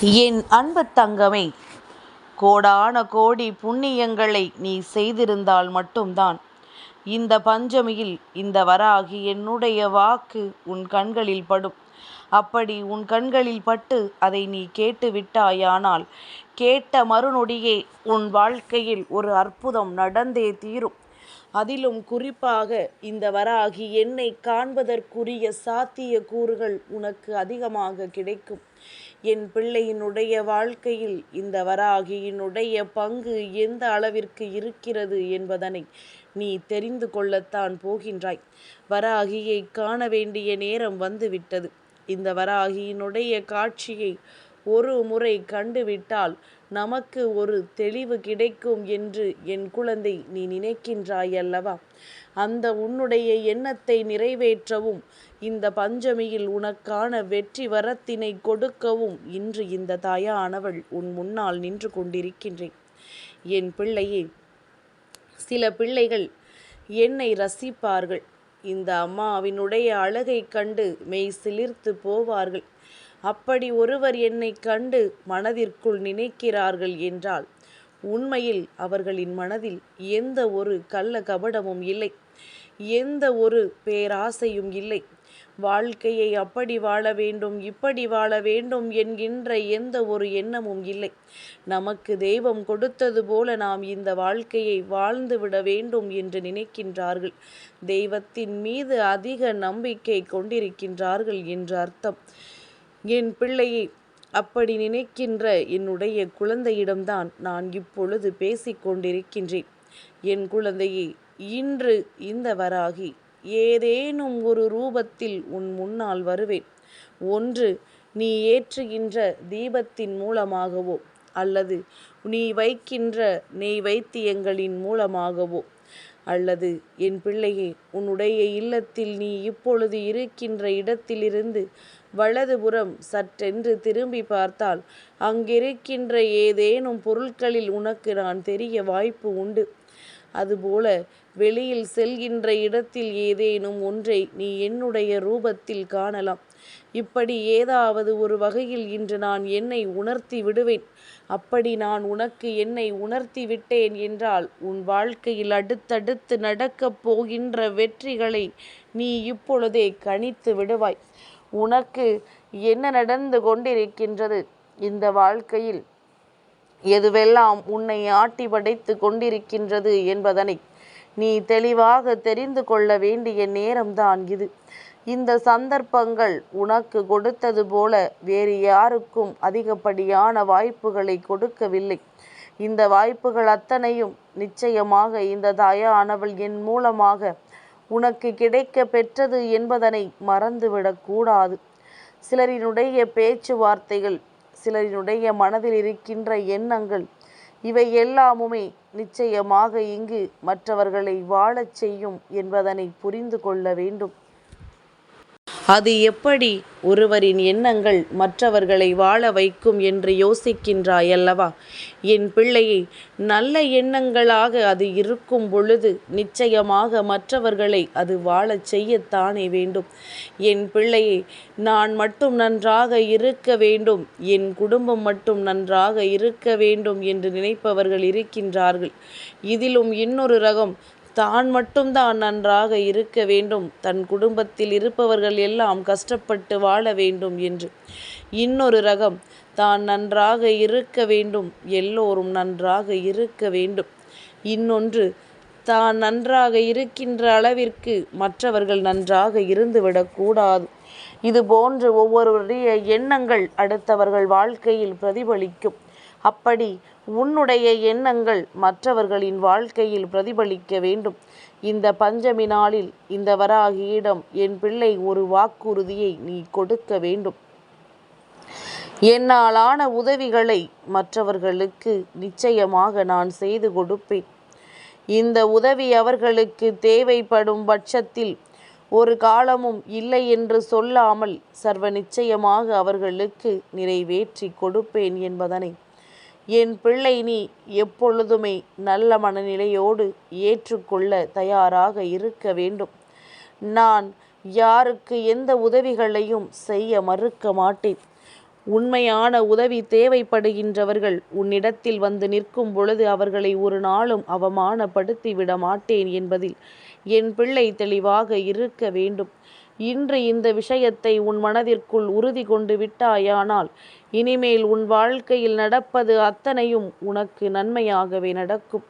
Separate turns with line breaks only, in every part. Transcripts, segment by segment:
என் அன்பு தங்கமே கோடான கோடி புண்ணியங்களை நீ செய்திருந்தால் மட்டும்தான். இந்த பஞ்சமியில் இந்த வராகி என்னுடைய வாக்கு உன் கண்களில் படும். அப்படி உன் கண்களில் பட்டு அதை நீ கேட்டு விட்டாயானால் கேட்ட மறுநொடியே உன் வாழ்க்கையில் ஒரு அற்புதம் நடந்தே தீரும். அதிலும் குறிப்பாக இந்த வராகி என்னை காண்பதற்குரிய சாத்திய கூறுகள் உனக்கு அதிகமாக கிடைக்கும். என் பிள்ளையினுடைய வாழ்க்கையில் இந்த வராகியினுடைய பங்கு எந்த அளவிற்கு இருக்கிறது என்பதனை நீ தெரிந்து கொள்ளத்தான் போகின்றாய். வராகியை காண வேண்டிய நேரம் வந்துவிட்டது. இந்த வராகியினுடைய காட்சியை ஒரு முறை கண்டுவிட்டால் நமக்கு ஒரு தெளிவு கிடைக்கும் என்று என் குழந்தை நீ நினைக்கின்றாய் அல்லவா? அந்த உன்னுடைய எண்ணத்தை நிறைவேற்றவும் இந்த பஞ்சமியில் உனக்கான வெற்றி வரத்தினை கொடுக்கவும் இன்று இந்த தாயானவள் உன் முன்னால் நின்று கொண்டிருக்கின்றேன். என் பிள்ளையே சில பிள்ளைகள் என்னை ரசிப்பார்கள். இந்த அம்மாவினுடைய அழகை கண்டு மெய் சிலிர்த்து போவார்கள். அப்படி ஒருவர் என்னை கண்டு மனதிற்குள் நினைக்கிறார்கள் என்றால் உண்மையில் அவர்களின் மனதில் எந்த ஒரு கள்ள கபடமும் இல்லை எந்த ஒரு பேராசையும் இல்லை. வாழ்க்கையை அப்படி வாழ வேண்டும் இப்படி வாழ வேண்டும் என்கின்ற எந்த ஒரு எண்ணமும் இல்லை. நமக்கு தெய்வம் கொடுத்தது போல நாம் இந்த வாழ்க்கையை வாழ்ந்து விட வேண்டும் என்று நினைக்கின்றார்கள். தெய்வத்தின் மீது அதிக நம்பிக்கை கொண்டிருக்கின்றார்கள் என்று அர்த்தம். என் பிள்ளையை அப்படி நினைக்கின்ற என்னுடைய குழந்தையிடம்தான் நான் இப்பொழுது பேசிக்கொண்டிருக்கின்றேன் என் குழந்தையே இன்று இந்த வராகி ஏதேனும் ஒரு ரூபத்தில் உன் முன்னால் வருவேன். ஒன்று நீ ஏற்றுகின்ற தீபத்தின் மூலமாகவோ அல்லது நீ வைக்கின்ற நெய் வைத்தியங்களின் மூலமாகவோ அல்லது என் பிள்ளையே உன்னுடைய இல்லத்தில் நீ இப்பொழுது இருக்கின்ற இடத்திலிருந்து வலதுபுறம் சற்றென்று திரும்பி பார்த்தால் அங்கிருக்கின்ற ஏதேனும் பொருட்களில் உனக்கு நான் தெரிய வாய்ப்பு உண்டு. அதுபோல வெளியில் செல்கின்ற இடத்தில் ஏதேனும் ஒன்றை நீ என்னுடைய ரூபத்தில் காணலாம். இப்படி ஏதாவது ஒரு வகையில் இன்று நான் என்னை உணர்த்தி விடுவேன். அப்படி நான் உனக்கு என்னை உணர்த்தி விட்டேன் என்றால் உன் வாழ்க்கையில் அடுத்தடுத்து நடக்கப் போகின்ற வெற்றிகளை நீ இப்பொழுதே கணித்து விடுவாய். உனக்கு என்ன நடந்து கொண்டிருக்கின்றது இந்த வாழ்க்கையில்? எதுவெல்லாம் உன்னை ஆட்டி படைத்து கொண்டிருக்கின்றது என்பதனை நீ தெளிவாக தெரிந்து கொள்ள வேண்டிய நேரம்தான் இது. இந்த சந்தர்ப்பங்கள் உனக்கு கொடுத்தது போல வேறு யாருக்கும் அதிகப்படியான வாய்ப்புகளை கொடுக்கவில்லை. இந்த வாய்ப்புகள் அத்தனையும் நிச்சயமாக இந்த தாயானவள் என் மூலமாக உனக்கு கிடைக்க பெற்றது என்பதனை மறந்துவிடக்கூடாது சிலரினுடைய பேச்சுவார்த்தைகள் சிலரினுடைய மனதில் இருக்கின்ற எண்ணங்கள் இவை எல்லாமுமே நிச்சயமாக இங்கு மற்றவர்களை வாழச் செய்யும் என்பதனை புரிந்து கொள்ள வேண்டும். அது எப்படி ஒருவரின் எண்ணங்கள் மற்றவர்களை வாழ வைக்கும் என்று யோசிக்கின்றாய் அல்லவா என் பிள்ளையை நல்ல எண்ணங்களாக அது இருக்கும் பொழுது நிச்சயமாக மற்றவர்களை அது வாழச் செய்யத்தானே வேண்டும். என் பிள்ளையை நான் மட்டும் நன்றாக இருக்க வேண்டும். என் குடும்பம் மட்டும் நன்றாக இருக்க வேண்டும் என்று நினைப்பவர்கள் இருக்கின்றார்கள். இதிலும் இன்னொரு ரகம் தான் மட்டும்தான் நன்றாக இருக்க வேண்டும். தன் குடும்பத்தில் இருப்பவர்கள் எல்லாம் கஷ்டப்பட்டு வாழ வேண்டும் என்று. இன்னொரு ரகம் தான் நன்றாக இருக்க வேண்டும். எல்லோரும் நன்றாக இருக்க வேண்டும். இன்னொன்று தான் நன்றாக இருக்கின்ற அளவிற்கு மற்றவர்கள் நன்றாக இருந்துவிடக்கூடாது இது போன்று ஒவ்வொருவருடைய எண்ணங்கள் அடுத்தவர்கள் வாழ்க்கையில் பிரதிபலிக்கும். அப்படி உன்னுடைய எண்ணங்கள் மற்றவர்களின் வாழ்க்கையில் பிரதிபலிக்க வேண்டும். இந்த பஞ்சமி நாளில் இந்த வராகியிடம் என் பிள்ளை ஒரு வாக்குறுதியை நீ கொடுக்க வேண்டும். என்னாலான உதவிகளை மற்றவர்களுக்கு நிச்சயமாக நான் செய்து கொடுப்பேன். இந்த உதவி அவர்களுக்கு தேவைப்படும் பட்சத்தில் ஒரு காலமும் இல்லை என்று சொல்லாமல் சர்வ நிச்சயமாக அவர்களுக்கு நிறைவேற்றி கொடுப்பேன் என்பதனை. என் பிள்ளை நீ எப்பொழுதுமே நல்ல மனநிலையோடு ஏற்றுக்கொள்ள தயாராக இருக்க வேண்டும். நான் யாருக்கு எந்த உதவிகளையும் செய்ய மறுக்க மாட்டேன். உண்மையான உதவி தேவைப்படுகின்றவர்கள் உன்னிடத்தில் வந்து நிற்கும் பொழுது அவர்களை ஒரு நாளும் அவமானப்படுத்தி விட மாட்டேன் என்பதில் என் பிள்ளை தெளிவாக இருக்க வேண்டும். இன்று இந்த விஷயத்தை உன் மனதிற்குள் உறுதி கொண்டு விட்டாயானால் இனிமேல் உன் வாழ்க்கையில் நடப்பது அத்தனையும் உனக்கு நன்மையாகவே நடக்கும்.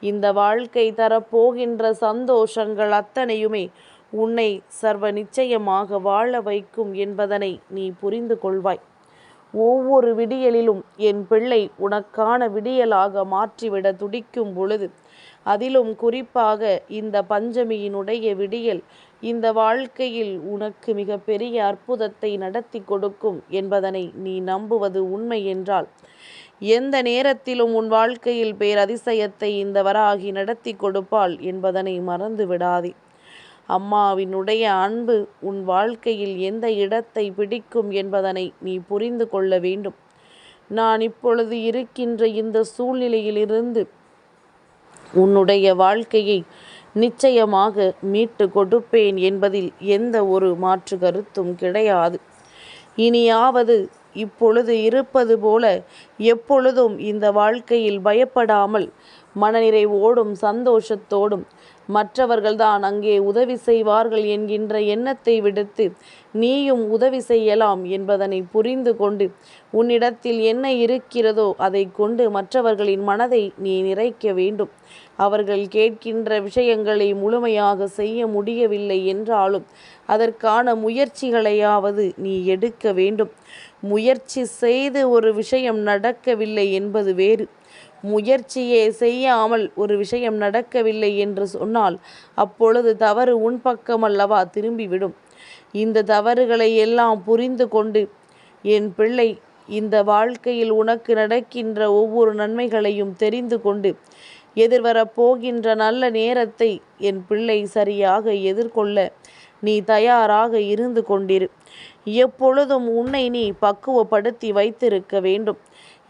இந்த வாழ்க்கை தரப்போகின்ற சந்தோஷங்கள் அத்தனையுமே உன்னை சர்வ நிச்சயமாக வாழ வைக்கும் என்பதனை நீ புரிந்து கொள்வாய். ஒவ்வொரு விடியலிலும் என் பிள்ளை உனக்கான விடியலாக மாற்றிவிட துடிக்கும் பொழுது அதிலும் குறிப்பாக இந்த பஞ்சமியினுடைய விடியல் இந்த வாழ்க்கையில் உனக்கு மிகப்பெரிய அற்புதத்தை நடத்தி கொடுக்கும் என்பதனை நீ நம்புவது உண்மை என்றால் எந்த நேரத்திலும் உன் வாழ்க்கையில் பேரதிசயத்தை இந்த வராகி நடத்தி கொடுப்பாள் என்பதனை மறந்து விடாதே அம்மாவினுடைய அன்பு உன் வாழ்க்கையில் எந்த இடத்தை பிடிக்கும் என்பதனை நீ புரிந்து கொள்ள வேண்டும். நான் இப்பொழுது இருக்கின்ற இந்த சூழ்நிலையிலிருந்து உன்னுடைய வாழ்க்கையை நிச்சயமாக மீட்டு கொடுப்பேன் என்பதில் எந்த ஒரு மாற்று கருத்தும் கிடையாது. இனியாவது இப்பொழுது இருப்பது போல எப்பொழுதும் இந்த வாழ்க்கையில் பயப்படாமல் மனநிறைவோடும் சந்தோஷத்தோடும் மற்றவர்கள்தான் அங்கே உதவி செய்வார்கள் என்கின்ற எண்ணத்தை விடுத்து நீயும் உதவி செய்யலாம் என்பதனை புரிந்து கொண்டு உன்னிடத்தில் என்ன இருக்கிறதோ அதை கொண்டு மற்றவர்களின் மனதை நீ நிறைக்க வேண்டும். அவர்கள் கேட்கின்ற விஷயங்களை முழுமையாக செய்ய முடியவில்லை என்றாலும் அதற்கான முயற்சிகளையாவது நீ எடுக்க வேண்டும். முயற்சி செய்து ஒரு விஷயம் நடக்கவில்லை என்பது வேறு. முயற்சியே செய்யாமல் ஒரு விஷயம் நடக்கவில்லை என்று சொன்னால் அப்பொழுது தவறு உன் பக்கமல்லவா திரும்பிவிடும். இந்த தவறுகளை எல்லாம் புரிந்து கொண்டு என் பிள்ளை இந்த வாழ்க்கையில் உனக்கு நடக்கின்ற ஒவ்வொரு நன்மைகளையும் தெரிந்து கொண்டு எதிர்வரப் போகின்ற நல்ல நேரத்தை என் பிள்ளை சரியாக எதிர்கொள்ள நீ தயாராக இருந்து கொண்டிரு. எப்பொழுதும் உன்னை நீ பக்குவப்படுத்தி வைத்திருக்க வேண்டும்.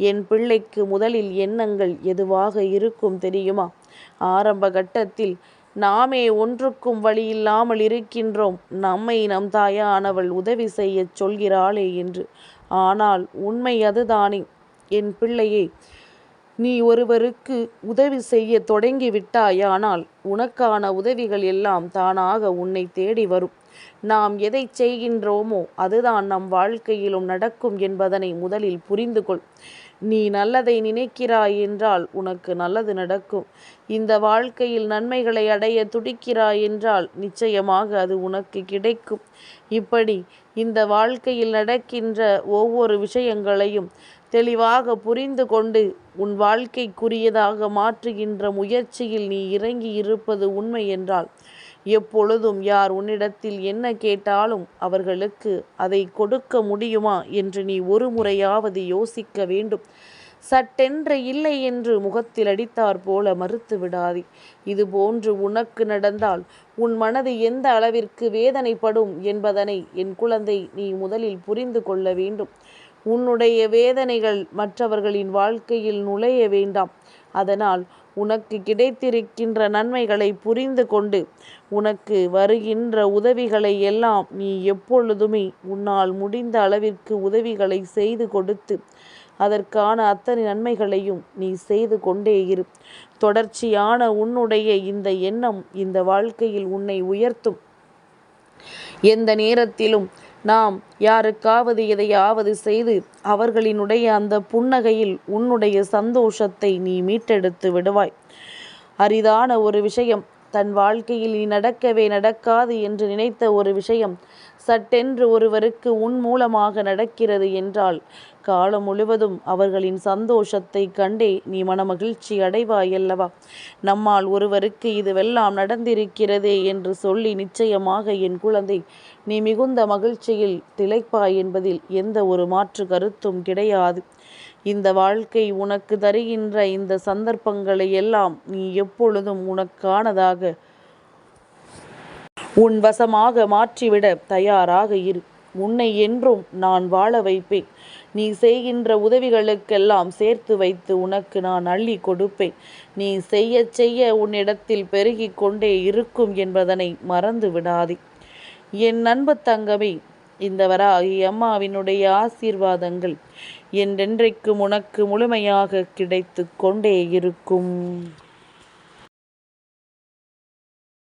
என் பிள்ளைக்கு முதலில் எண்ணங்கள் எதுவாக இருக்கும் தெரியுமா? ஆரம்ப கட்டத்தில் நாமே ஒன்றுக்கும் வழியில்லாமல் இருக்கின்றோம். நம்மை நம் தாயானவள் உதவி செய்யச் சொல்கிறாளே என்று. ஆனால் உண்மை அதுதானே. என் பிள்ளையே நீ ஒருவருக்கு உதவி செய்ய தொடங்கிவிட்டாயானால் உனக்கான உதவிகள் எல்லாம் தானாக உன்னை தேடி வரும். நாம் எதை செய்கின்றோமோ அதுதான் நம் வாழ்க்கையிலும் நடக்கும் என்பதனை முதலில் புரிந்து கொள் நீ நல்லதை நினைக்கிறாய் என்றால் உனக்கு நல்லது நடக்கும். இந்த வாழ்க்கையில் நன்மைகளை அடைய துடிக்கிறாய் என்றால் நிச்சயமாக அது உனக்கு கிடைக்கும். இப்படி இந்த வாழ்க்கையில் நடக்கின்ற ஒவ்வொரு விஷயங்களையும் தெளிவாக புரிந்து கொண்டு உன் வாழ்க்கைக்குரியதாக மாற்றுகின்ற முயற்சியில் நீ இறங்கி இருப்பது உண்மை என்றால் எப்பொழுதும் யார் உன்னிடத்தில் என்ன கேட்டாலும் அவர்களுக்கு அதை கொடுக்க முடியுமா என்று நீ ஒரு முறையாவது யோசிக்க வேண்டும். சட்டென்று இல்லை என்று முகத்தில் அடித்தார் போல மறுத்து விடாதே. இது போன்று உனக்கு நடந்தால் உன் மனது எந்த அளவிற்கு வேதனைப்படும் என்பதனை என் குழந்தை நீ முதலில் புரிந்து கொள்ள வேண்டும். உன்னுடைய வேதனைகள் மற்றவர்களின் வாழ்க்கையில் நுழைய வேண்டாம். அதனால் உனக்கு கிடைத்திருக்கின்ற நன்மைகளை புரிந்து கொண்டு உனக்கு வருகின்ற உதவிகளை எல்லாம் நீ எப்பொழுதுமே உன்னால் முடிந்த அளவிற்கு உதவிகளை செய்து கொடுத்து அதற்கான அத்தனை நன்மைகளையும் நீ செய்து கொண்டே இரு. தொடர்ச்சியான உன்னுடைய இந்த எண்ணம் இந்த வாழ்க்கையில் உன்னை உயர்த்தும். எந்த நேரத்திலும் நாம் யாருக்காவது எதையாவது செய்து அவர்களினுடைய அந்த புன்னகையில் உன்னுடைய சந்தோஷத்தை நீ மீட்டெடுத்து விடுவாய். அரிதான ஒரு விஷயம் தன் வாழ்க்கையில் நீ நடக்கவே நடக்காது என்று நினைத்த ஒரு விஷயம் சட்டென்று ஒருவருக்கு உன் மூலமாக நடக்கிறது என்றால் காலம் முழுவதும் அவர்களின் சந்தோஷத்தை கண்டே நீ மனமகிழ்ச்சி அடைவாயல்லவா? நம்மால் ஒருவருக்கு இதுவெல்லாம் நடந்திருக்கிறதே என்று சொல்லி நிச்சயமாக என் குழந்தை நீ மிகுந்த மகிழ்ச்சியில் திளைப்பாய் என்பதில் எந்த ஒரு மாற்று கருத்தும் கிடையாது. இந்த வாழ்க்கை உனக்கு தருகின்ற இந்த சந்தர்ப்பங்களை எல்லாம் நீ எப்பொழுதும் உனக்கானதாக உன் வசமாக மாற்றிவிட தயாராக இரு. உன்னை என்றும் நான் வாழ வைப்பேன். நீ செய்கின்ற உதவிகளுக்கெல்லாம் சேர்த்து வைத்து உனக்கு நான் அள்ளி கொடுப்பேன். நீ செய்ய செய்ய உன்னிடத்தில் பெருகிக் கொண்டே இருக்கும் என்பதனை மறந்து விடாதே. என் நண்பு தங்கமே இந்த வராகி அம்மாவினுடைய ஆசீர்வாதங்கள் என்றென்றைக்கும் உனக்கு முழுமையாக கிடைத்து கொண்டே இருக்கும்.